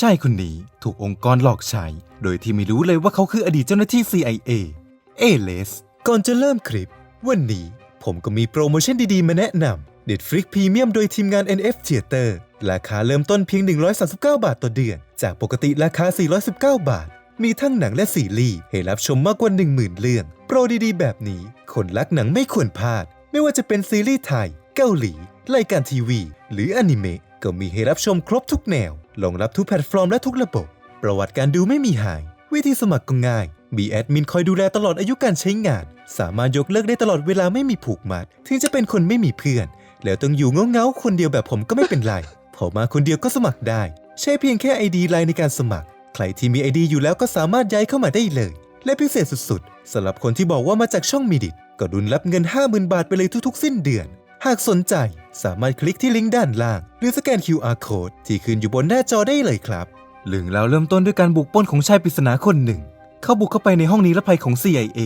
ชายคนนี้ถูกองค์กรหลอกใช้ โดยที่ไม่รู้เลยว่าเขาคืออดีตเจ้าหน้าที่ CIA เอเลส ก่อนจะเริ่มคลิป วันนี้ผมก็มีโปรโมชั่นดีๆ มาแนะนำ Netflix Premium โดยทีมงาน NF Theater ราคาเริ่มต้นเพียง 139 บาทต่อเดือน จากปกติราคา 419 บาท มีทั้งหนังและซีรีส์ให้รับชมมากกว่า 10,000 เรื่อง โปรดีๆ แบบนี้ คนรักหนังไม่ควรพลาด ไม่ว่าจะเป็นซีรีส์ไทย เกาหลี รายการทีวี หรืออนิเมะ ก็มีให้รับชมครบทุกแนวรองรับทุกแพลตฟอร์มและทุกระบบ ประวัติการดูไม่มีหาย วิธีสมัครก็ง่าย มีแอดมินคอยดูแลตลอดอายุการใช้งาน สามารถยกเลิกได้ตลอดเวลาไม่มีผูกมัด ถึงจะเป็นคนไม่มีเพื่อน แล้วต้องอยู่เงาๆคนเดียวแบบผมก็ไม่เป็นไรพอมาคนเดียวก็สมัครได้ ใช้เพียงแค่ ID ไลน์ในการสมัคร ใครที่มี ID อยู่แล้วก็สามารถย้ายเข้ามาได้เลย และพิเศษสุดๆสำหรับคนที่บอกว่ามาจากช่องมีดิตก็ดุนรับเงิน 50,000 บาทไปเลยทุกๆ สิ้นเดือน หากสนใจสามารถคลิกที่ลิงก์ด้านล่าง หรือสแกน QR code ที่ขึ้นอยู่บนหน้าจอได้เลยครับเรื่องราวเริ่มต้นด้วยการบุกปล้นของชายปริศนาคนหนึ่ง เขาบุกเข้าไปในห้องนิรภัยของ CIA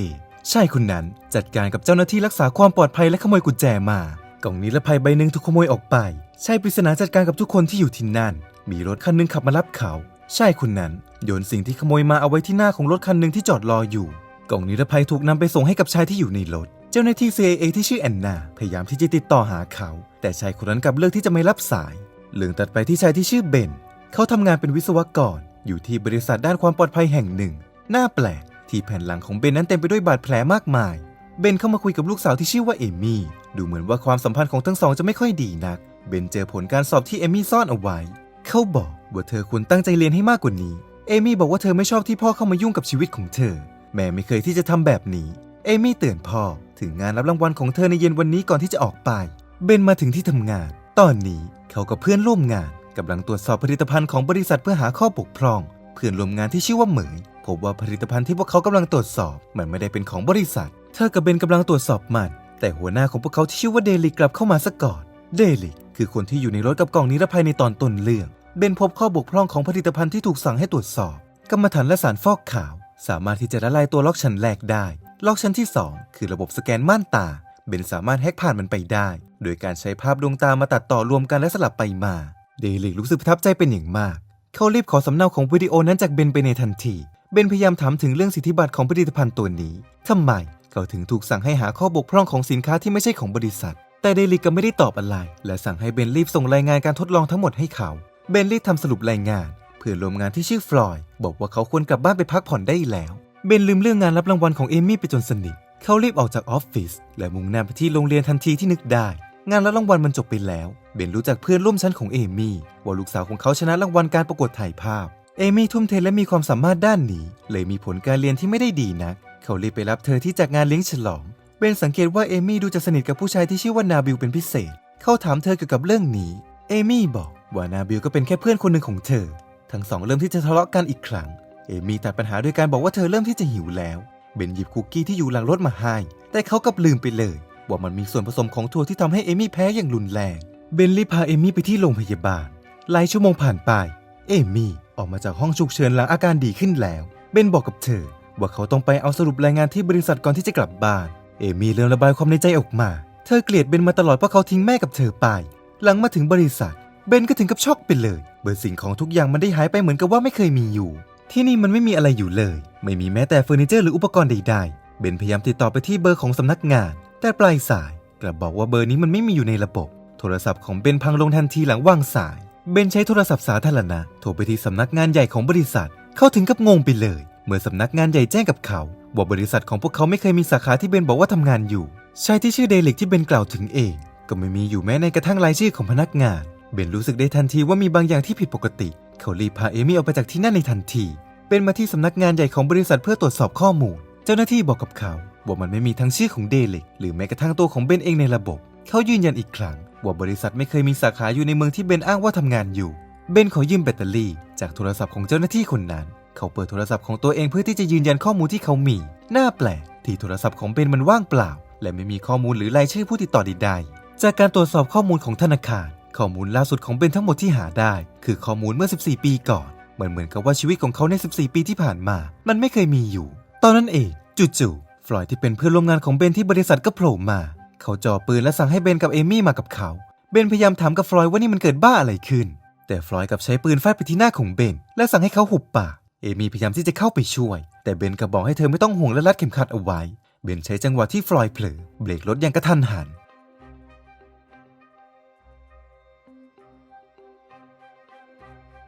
ชายคนนั้นจัดการกับเจ้าหน้าที่รักษาความปลอดภัยและขโมยกุญแจมา กล่องนิรภัยใบหนึ่งถูกขโมยออกไป ชายปริศนาจัดการกับทุกคนที่อยู่ที่นั่น มีรถคันหนึงขับมารับเขา ชายคนนั้นโยนสิ่งที่ขโมยมาเอาไว้ที่หน้าของรถคันหนึ่งที่จอดรออยู่ กล่องนิรภัยถูกนำไปส่งให้กับชายที่อยู่ในรถ เจ้าหน้าที่ CIA ที่ชื่อแอนนา พยายามที่จะติดต่อหาเขา แต่ชายคนนั้นกลับเลือกที่จะไม่รับสายเรื่องตัดไปที่ชายที่ชื่อเบน เขาทำงานเป็นวิศวกร อยู่ที่บริษัทด้านความปลอดภัยแห่งหนึ่ง น่าแปลก ที่แผ่นหลังของเบนนั้นเต็มไปด้วยบาดแผลมากมาย เบนเข้ามาคุยกับลูกสาวที่ชื่อว่าเอมี่ ดูเหมือนว่าความสัมพันธ์ของทั้งสองจะไม่ค่อยดีนัก เบนเจอผลการสอบที่เอมี่ซ่อนเอาไว้ เขาบอกว่าเธอควรตั้งใจเรียนให้มากกว่านี้ เอมี่บอกว่าเธอไม่ชอบที่พ่อเข้ามายุ่งกับชีวิตของเธอ แม่ไม่เคยที่จะทำแบบนี้ เอมี่เตือนพ่อถึงงานรับรางวัลของเธอในเย็นวันนี้ก่อนที่จะออกไป เบนมาถึงที่ทำงาน ตอนนี้เขากับเพื่อนร่วมงานกำลังตรวจสอบผลิตภัณฑ์ของบริษัทเพื่อหาข้อบกพร่อง เพื่อนร่วมงานที่ชื่อว่าเหมยพบว่าผลิตภัณฑ์ที่พวกเขากำลังตรวจสอบ มันไม่ได้เป็นของบริษัท เธอกับเบนกำลังตรวจสอบมัน แต่หัวหน้าของพวกเขาที่ชื่อว่าเดลิกกลับเข้ามาซะก่อน เดลิกคือคนที่อยู่ในรถกับกล่องนิรภัยในตอนต้นเรื่อง เบนพบข้อบกพร่องของผลิตภัณฑ์ที่ถูกสั่งให้ตรวจสอบ กรรมฐานและสารฟอกขาว สามารถที่จะละลายตัวล็อกชั้นแรกได้ ล็อกชั้นที่ 2 คือระบบสแกนม่านตา เบนสามารถแฮกผ่านมันไปได้ โดยการใช้ภาพดวงตามาตัดต่อรวมกันและสลับไปมา เดลิกรู้สึกประทับใจเป็นอย่างมาก เขารีบขอสำเนาของวิดีโอนั้นจากเบนไปในทันที เบนพยายามถามถึงเรื่องสิทธิบัตรของผลิตภัณฑ์ตัวนี้ทำไมเขาถึงถูกสั่งให้หาข้อบกพร่องของสินค้าที่ไม่ใช่ของบริษัท แต่เดลิกก็ไม่ได้ตอบอะไร และสั่งให้เบนรีบส่งรายงานการทดลองทั้งหมดให้เขา เบนรีบทำสรุปรายงาน เพื่อนร่วมงานที่ชื่อฟลอยด์บอกว่าเขาควรกลับบ้านไปพักผ่อนได้แล้ว เบนลืมเรื่องงานรับรางวัลของเอมี่ไปจนสนิท เขารีบออกจากออฟฟิศและมุ่งหน้าไปที่โรงเรียนทันทีที่นึกได้ งานรับรางวัลมันจบไปแล้ว เบนรู้จักเพื่อนร่วมชั้นของเอมี่ว่าลูกสาวของเขาชนะรางวัลการประกวดถ่ายภาพ เอมี่ทุ่มเทและมีความสามารถด้านนี้ เลยมีผลการเรียนที่ไม่ได้ดีนัก เขารีบไปรับเธอที่จากงานเลี้ยงฉลอง เบนสังเกตว่าเอมี่ดูจะสนิทกับผู้ชายที่ชื่อว่านาบิลเป็นพิเศษ เขาถามเธอเกี่ยวกับเรื่องนี้ เอมี่บอกว่านาบิลก็เป็นแค่เพื่อนคนหนึ่งของเธอ ทั้งสองเริ่มที่จะทะเลาะกันอีกครั้ง เอมี่ตัดปัญหาด้วยการบอกว่าเธอเริ่มที่จะหิวแล้ว เบนหยิบคุกกี้ที่อยู่หลังรถมาให้ แต่เขากลับลืมไปเลย ว่ามันมีส่วนผสมของถั่วที่ทำให้เอมี่แพ้อย่างรุนแรง เบนรีบพาเอมี่ไปที่โรงพยาบาล หลายชั่วโมงผ่านไป เอมี่ออกมาจากห้องฉุกเฉินหลังอาการดีขึ้นแล้ว เบนบอกกับเธอ ว่าเขาต้องไปเอาสรุปรายงานที่บริษัทก่อนที่จะกลับบ้าน เอมี่เริ่มระบายความในใจออกมา เธอเกลียดเบนมาตลอดเพราะเขาทิ้งแม่กับเธอไป หลังมาถึงบริษัท เบนก็ถึงกับช็อกไปเลย เบอร์สิ่งของทุกอย่างมันได้หายไปเหมือนกับว่าไม่เคยมีอยู่ ที่นี่มันไม่มีอะไรอยู่เลย ไม่มีแม้แต่เฟอร์นิเจอร์หรืออุปกรณ์ใดๆ เบนพยายามติดต่อไปที่เบอร์ของสำนักงาน แต่ปลายสายกลับบอกว่าเบอร์นี้มันไม่มีอยู่ในระบบ โทรศัพท์ของเบนพังลงทันทีหลังวางสาย เบนใช้โทรศัพท์สาธารณะโทรไปที่สำนักงานใหญ่ของบริษัท เข้าถึงกับงงไปเลย เมื่อสำนักงานใหญ่แจ้งกับเขาว่าบริษัทของพวกเขาไม่เคยมีสาขาที่เบนบอกว่าทำงานอยู่ชายที่ชื่อเดลิกที่เบนกล่าวถึงเอง ก็ไม่มีอยู่แม้ในกระทั่งรายชื่อของพนักงาน เบนรู้สึกได้ทันทีว่ามีบางอย่างที่ผิดปกติ เขารีบพาเอมี่ออกไปจากที่นั่นในทันที เป็นมาที่สำนักงานใหญ่ของบริษัทเพื่อตรวจสอบข้อมูล เจ้าหน้าที่บอกกับเขาว่ามันไม่มีทั้งชื่อของเดลิกหรือแม้กระทั่งตัวของเบนเองในระบบ เขายืนยันอีกครั้ง ว่าบริษัทไม่เคยมีสาขาอยู่ในเมืองที่เบนอ้างว่าทำงานอยู่ เบนขอยืมแบตเตอรี่ จากโทรศัพท์ของเจ้าหน้าที่คนนั้น เขาเปิดโทรศัพท์ของตัวเองเพื่อที่จะยืนยันข้อมูลที่เขามี น่าแปลกที่โทรศัพท์ของเบนมันว่างเปล่า และไม่มีข้อมูลหรือรายชื่อผู้ติดต่อใดๆจากการตรวจสอบข้อมูลของธนาคาร ข้อมูลล่าสุดของเบนทั้งหมดที่หาได้ คือข้อมูลเมื่อ 14 ปีก่อน มันเหมือนกับว่าชีวิตของเขาใน 14 ปีที่ผ่านมา มันไม่เคยมีอยู่ ตอนนั้นเองจู่ๆฟลอยที่เป็นเพื่อนร่วมงานของเบนที่บริษัทก็โผล่มา เขาจ่อปืนและสั่งให้เบนกับเอมี่มากับเขา เบนพยายามถามกับฟลอยว่านี่มันเกิดบ้าอะไรขึ้น แต่ฟลอยกับใช้ปืนฟาดไปที่หน้าของเบนและสั่งให้เขาหุบปากเอมี่พยายามที่จะเข้าไปช่วย แต่เบนกลับอกให้เธอไม่ต้องห่วงและรัดเข็มขัดเอาไว้ เบนใช้จังหวะที่ฟลอยเผลอเบรกรถอย่างกระทันหัน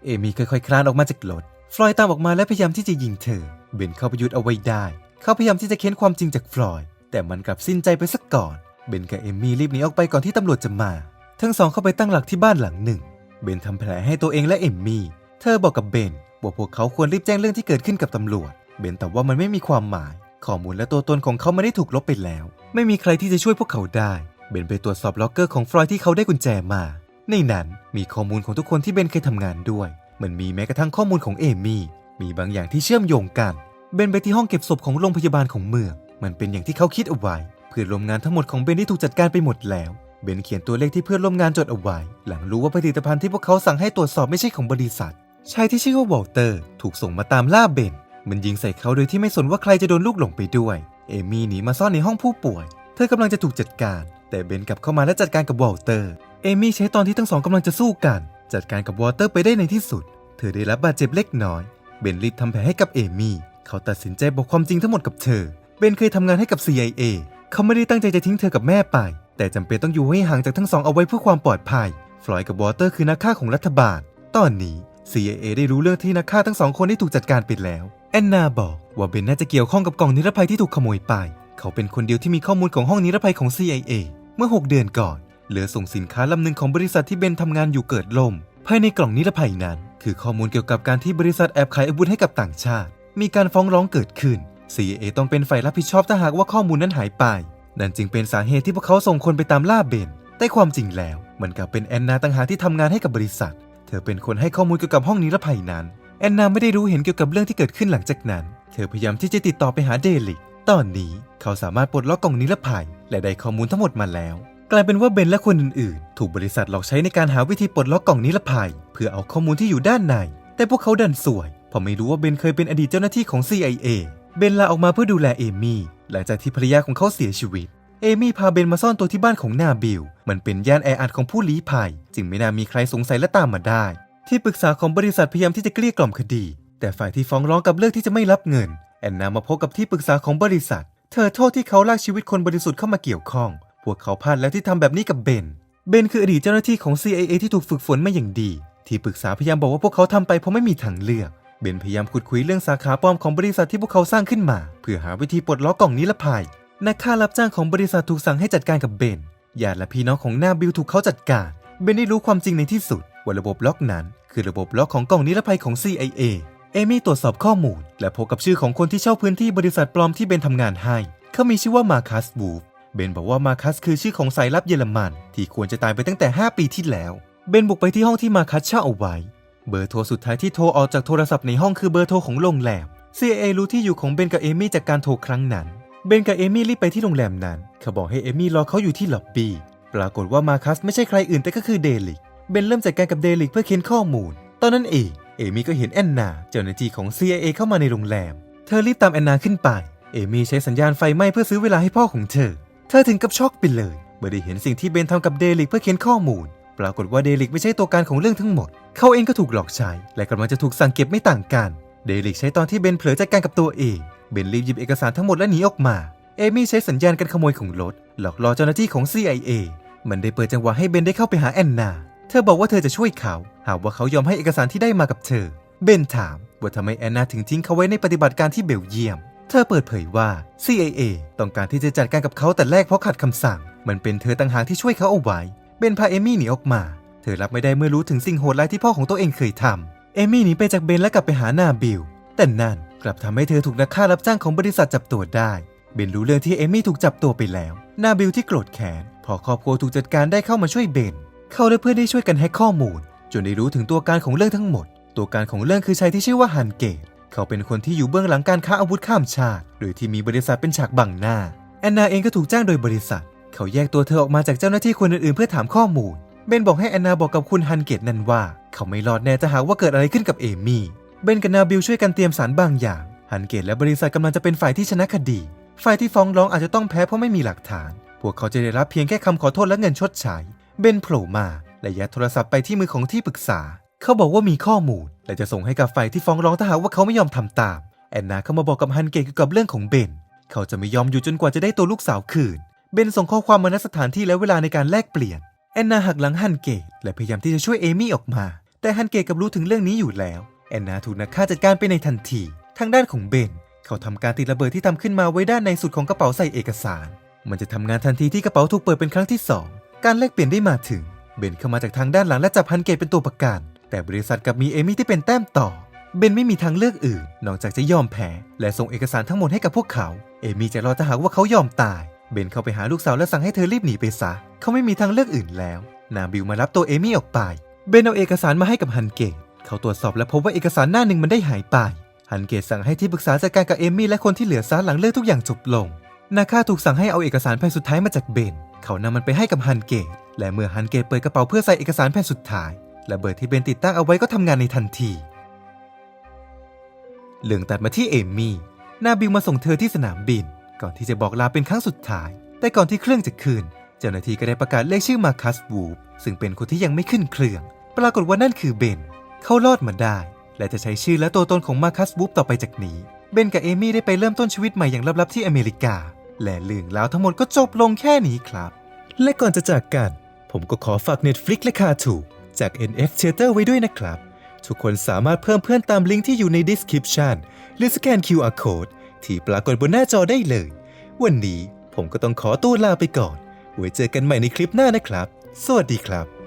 เอมี่ค่อยๆคลานออกมาจากรถฟลอยด์ตามออกมาและพยายามที่จะยิงเธอ เบนเข้าไปหยุดเอาไว้ได้ เขาพยายามที่จะเค้นความจริงจากฟลอยด์แต่มันกลับสิ้นใจไปสักก่อน เบนกับเอมี่รีบหนีออกไปก่อนที่ตำรวจจะมา ทั้งสองเข้าไปตั้งหลักที่บ้านหลังหนึ่ง เบนทำแผลให้ตัวเองและเอมี่เธอบอกกับเบนว่าพวกเขาควรรีบแจ้งเรื่องที่เกิดขึ้นกับตำรวจ เบนตอบว่ามันไม่มีความหมาย ข้อมูลและตัวตนของเขาไม่ได้ถูกลบไปแล้ว ไม่มีใครที่จะช่วยพวกเขาได้ เบนไปตรวจสอบล็อกเกอร์ของฟลอยด์ที่เขาได้กุญแจมา ในนั้นมีข้อมูลของทุกคนที่เบนเคยทำงานด้วย มันมีแม้กระทั่งข้อมูลของเอมี่ มีบางอย่างที่เชื่อมโยงกัน เบนไปที่ห้องเก็บศพของโรงพยาบาลของเมือง มันเป็นอย่างที่เขาคิดเอาไว้ เพื่อนร่วมงานทั้งหมดของเบนได้ถูกจัดการไปหมดแล้ว เบนเขียนตัวเลขที่เพื่อนร่วมงานจดเอาไว้ หลังรู้ว่าผลิตภัณฑ์ที่พวกเขาสั่งให้ตรวจสอบไม่ใช่ของบริษัท ชายที่ชื่อว่าวอลเตอร์ ถูกส่งมาตามล่าเบน มันยิงใส่เขาโดยที่ไม่สนว่าใครจะโดนลูกหลงไปด้วย เอมี่หนีมาซ่อนในห้องผู้ป่วย เธอกำลังจะถูกจัดการ แต่เบนกลับเข้ามาและจัดการกับวอลเตอร์ เอมี่ใช้ตอนที่ทั้งสองกำลังจะสู้กัน จัดการกับวอเตอร์ไปได้ในที่สุด เธอได้รับบาดเจ็บเล็กน้อย เบนรีบทำแผลให้กับเอมี่ เขาตัดสินใจบอกความจริงทั้งหมดกับเธอ เบนเคยทำงานให้กับ CIA เขาไม่ได้ตั้งใจจะทิ้งเธอกับแม่ไป แต่จำเป็นต้องอยู่ให้ห่างจากทั้งสองเอาไว้เพื่อความปลอดภัย ฟลอยด์กับวอเตอร์คือนักฆ่าของรัฐบาล ตอนนี้ CIA ได้รู้เรื่องที่นักฆ่าทั้งสองคนได้ถูกจัดการไปแล้ว แอนนาบอกว่าเบนน่าจะเกี่ยวข้องกับกล่องนิรภัยที่ถูกขโมยไป เขาเป็นคนเดียวที่มีข้อมูลของห้องนิรภัยของ CIA เมื่อ 6 เดือนก่อน เรือส่งสินค้าลำหนึ่งของบริษัทที่เบนทำงานอยู่เกิดล่ม ภายในกล่องนิรภัยนั้น คือข้อมูลเกี่ยวกับการที่บริษัทแอบขายอาวุธให้กับต่างชาติ มีการฟ้องร้องเกิดขึ้น CIA ต้องเป็นฝ่ายรับผิดชอบถ้าหากว่าข้อมูลนั้นหายไป นั่นจึงเป็นสาเหตุที่พวกเขาส่งคนไปตามล่าเบน แต่ความจริงแล้วมันกลับเป็นแอนนาต่างหากที่ทำงานให้กับบริษัท เธอเป็นคนให้ข้อมูลเกี่ยวกับห้องนิรภัยนั้น แอนนาไม่ได้รู้เห็นเกี่ยวกับเรื่องที่เกิดขึ้นหลังจากนั้น เธอพยายามที่จะติดต่อไปหาเดลิกตอนนี้เขาสามารถปลดล็อกกล่องนิรภัย และได้ข้อมูลทั้งหมดมาแล้ว กลายเป็นว่าเบนและคนอื่นๆ ถูกบริษัทหลอกใช้ในการหาวิธีปลดล็อกกล่องนิรภัย เพื่อเอาข้อมูลที่อยู่ด้านใน แต่พวกเขาดันสวยเพราะไม่รู้ว่าเบนเคยเป็นอดีตเจ้าหน้าที่ของ CIA เบนลาออกมาเพื่อดูแลเอมี่หลังจากที่ภรรยาของเขาเสียชีวิต เอมี่พาเบนมาซ่อนตัวที่บ้านของนาบิล มันเป็นย่านแออัดของผู้ลี้ภัย จึงไม่น่ามีใครสงสัยและตามมาได้ ที่ปรึกษาของบริษัทพยายามที่จะเกลี้ยกล่อมคดี แต่ฝ่ายที่ฟ้องร้องกับเลือกที่จะไม่รับเงิน แอนนามาพบกับที่ปรึกษาของบริษัท เธอโทษที่เขาลากชีวิตคนบริสุทธิ์เข้ามาเกี่ยวข้อง พวกเขาพลาดแล้วที่ทำแบบนี้กับเบน เบนคืออดีตเจ้าหน้าที่ของ CIA ที่ถูกฝึกฝนมาอย่างดี ที่ปรึกษาพยายามบอกว่าพวกเขาทำไปเพราะไม่มีทางเลือก เบนพยายามขุดคุยเรื่องสาขาปลอมของบริษัทที่พวกเขาสร้างขึ้นมา เพื่อหาวิธีปลดล็อกกล่องนิรภัยนักฆ่ารับจ้างของบริษัทถูกสั่งให้จัดการกับเบน ญาติและพี่น้องของหน้าบิลถูกเขาจัดการ เบนได้รู้ความจริงในที่สุด ว่าระบบล็อกนั้น คือระบบล็อกของกล่องนิรภัยของ CIA เอมี่ตรวจสอบข้อมูล และพบกับชื่อของคนที่เช่าพื้นที่บริษัทปลอมที่เบนทำงานให้ เขามีชื่อว่ามาคัสบูฟ เบนบอกว่ามาคัสคือชื่อของสายลับเยอรมัน ที่ควรจะตายไปตั้งแต่ 5 ปีที่แล้ว เบนบุกไปที่ห้องที่มาคัสเช่าเอาไว้ เบอร์โทรสุดท้ายที่โทรออกจากโทรศัพท์ในห้องคือเบอร์โทรของโรงแรม CIA รู้ที่อยู่ของเบนกับเอมี่จากการโทรครั้งนั้น เบนกับเอมี่รีบไปที่โรงแรมนั้น เขาบอกให้เอมี่รอเขาอยู่ที่ล็อบบี้ ปรากฏว่ามาคัสไม่ใช่ใครอื่นแต่ก็คือเดลิก เบนเริ่มจัดการกับเดลิกเพื่อเค้นข้อมูล ตอนนั้นเองเอมี่ก็เห็นแอนนาเจ้าหน้าที่ของ CIA เข้ามาในโรงแรม เธอรีบตามแอนนาขึ้นไป เอมี่ใช้สัญญาณไฟไหม้เพื่อซื้อเวลาให้พ่อของเธอ เธอถึงกับช็อกไปเลย เมื่อได้เห็นสิ่งที่เบนทำกับเดลิกเพื่อเค้นข้อมูล ปรากฏว่าเดลิกไม่ใช่ตัวการของเรื่องทั้งหมด เขาเองก็ถูกหลอกใช้ และกำลังจะถูกสั่งเก็บไม่ต่างกัน เดลิกใช้ตอนที่เบนเผลอจัดการกับตัวเอง เบนรีบหยิบเอกสารทั้งหมดและหนีออกมา เอมี่ใช้สัญญาณการขโมยของรถหลอกล่อเจ้าหน้าที่ของ CIA มันได้เปิดจังหวะให้เบนได้เข้าไปหาแอนนา เธอบอกว่าเธอจะช่วยเขา หากว่าเขายอมให้เอกสารที่ได้มากับเธอ เบนถามว่าทำไมแอนนาถึงทิ้งเขาไว้ในปฏิบัติการที่เบลเยียม เธอเปิดเผยว่า CIA ต้องการที่จะจัดการกับเขาแต่แรกเพราะขัดคำสั่ง มันเป็นเธอต่างหากที่ช่วยเขาเอาไว้ เบนพาเอมี่หนีออกมา เธอรับไม่ได้เมื่อรู้ถึงสิ่งโหดร้ายที่พ่อของตัวเองเคยทำเอมี่หนีไปจากเบนและกลับไปหานาบิล แต่นั่นกลับทำให้เธอถูกนักฆ่ารับจ้างของบริษัทจับตัวได้ เบนรู้เรื่องที่เอมี่ถูกจับตัวไปแล้ว นาบิลที่โกรธแค้นพอครอบครัวถูกจัดการได้เข้ามาช่วยเบน เขาและเพื่อนได้ช่วยกันแฮกข้อมูล จนได้รู้ถึงตัวการของเรื่องทั้งหมด ตัวการของเรื่องคือชายที่ชื่อว่าฮันเกต เขาเป็นคนที่อยู่เบื้องหลังการค้าอาวุธข้ามชาติ โดยที่มีบริษัทเป็นฉากบังหน้า แอนนาเองก็ถูกจ้างโดยบริษัท เขาแยกตัวเธอออกมาจากเจ้าหน้าที่คนอื่นๆ เพื่อถามข้อมูล เบนบอกให้แอนนาบอกกับคุณฮันเกตนั่นว่า เขาไม่รอดแน่จะหากว่าเกิดอะไรขึ้นกับเอมี่ เบนกับนาบิลช่วยกันเตรียมสารบางอย่าง ฮันเกตและบริษัทกำลังจะเป็นฝ่ายที่ชนะคดี ฝ่ายที่ฟ้องร้องอาจจะต้องแพ้เพราะไม่มีหลักฐาน พวกเขาจะได้รับเพียงแค่คำขอโทษและเงินชดใช้ เบนโผล่มาและยัดโทรศัพท์ไปที่มือของที่ปรึกษา เขาบอกว่ามีข้อมูล และจะส่งให้กับฝ่ายที่ฟ้องร้องถ้าหากว่าเขาไม่ยอมทำตาม แอนนาเข้ามาบอกกับฮันเกตเกี่ยวกับเรื่องของเบน เขาจะไม่ยอมอยู่จนกว่าจะได้ตัวลูกสาวคืน เบนส่งข้อความมาณสถานที่และเวลาในการแลกเปลี่ยน แอนนาหักหลังฮันเกตและพยายามที่จะช่วยเอมี่ออกมา แต่ฮันเกตกับรู้ถึงเรื่องนี้อยู่แล้ว แอนนาถูกนักฆ่าจัดการไปในทันที ทางด้านของเบน เขาทำการติดระเบิดที่ทำขึ้นมาไว้ด้านในสุดของกระเป๋าใส่เอกสาร มันจะทำงานทันทีที่กระเป๋าถูกเปิดเป็นครั้งที่สองการแลกเปลี่ยนได้มาถึง เบนเข้ามาจากทางด้านหลังและจับฮันเกตเป็นตัวประกัน แต่บริษัทกับมีเอมี่ที่เป็นแต้มต่อ เบนไม่มีทางเลือกอื่น นอกจากจะยอมแพ้และส่งเอกสารทั้งหมดให้กับพวกเขา เอมี่จะรอถ้าหากว่าเขายอมตาย เบนเข้าไปหาลูกสาวและสั่งให้เธอรีบหนีไปซะ เขาไม่มีทางเลือกอื่นแล้ว นาบิลมารับตัวเอมี่ออกไป เบนเอาเอกสารมาให้กับฮันเกตเขาตรวจสอบและพบว่าเอกสารหน้าหนึ่งมันได้หายไป ฮันเกตสั่งให้ที่ปรึกษาจัดการกับเอมี่และคนที่เหลือซะหลังเลิกทุกอย่างจบลง นาคาถูกสั่งให้เอาเอกสารแผ่นสุดท้ายมาจากเบน เขานำมันไปให้กับฮันเกตและเมื่อฮันเกตเปิดกระเป๋าเพื่อใส่เอกสารแผ่นสุดท้าย ระเบิดที่เบนติดตั้งเอาไว้ก็ทำงานในทันทีเรื่องตัดมาที่เอมี่นาบิลมาส่งเธอที่สนามบิน ก่อนที่จะบอกลาเป็นครั้งสุดท้าย แต่ก่อนที่เครื่องจะขึ้นเจ้าหน้าที่ก็ได้ประกาศเรียกชื่อมาคัสวูฟซึ่งเป็นคนที่ยังไม่ขึ้นเครื่อง ปรากฏว่านั่นคือเบน เขารอดมาได้ และจะใช้ชื่อและตัวตนของมาคัสวูฟต่อไปจากนี้ เบนกับเอมี่ได้ไปเริ่มต้นชีวิตใหม่อย่างลับๆที่อเมริกา และเรื่องราวทั้งหมดก็จบลงแค่นี้ครับ และก่อนจะจากกัน ผมก็ขอฝาก Netflix และคาถู จาก NF Theater ไว้ด้วยนะครับ ทุกคนสามารถเพิ่มเพื่อนตามลิงก์ที่อยู่ใน description หรือสแกน QR code ที่ปรากฏบนหน้าจอได้เลย วันนี้ผมก็ต้องขอตัวลาไปก่อน ไว้เจอกันใหม่ในคลิปหน้านะครับ สวัสดีครับ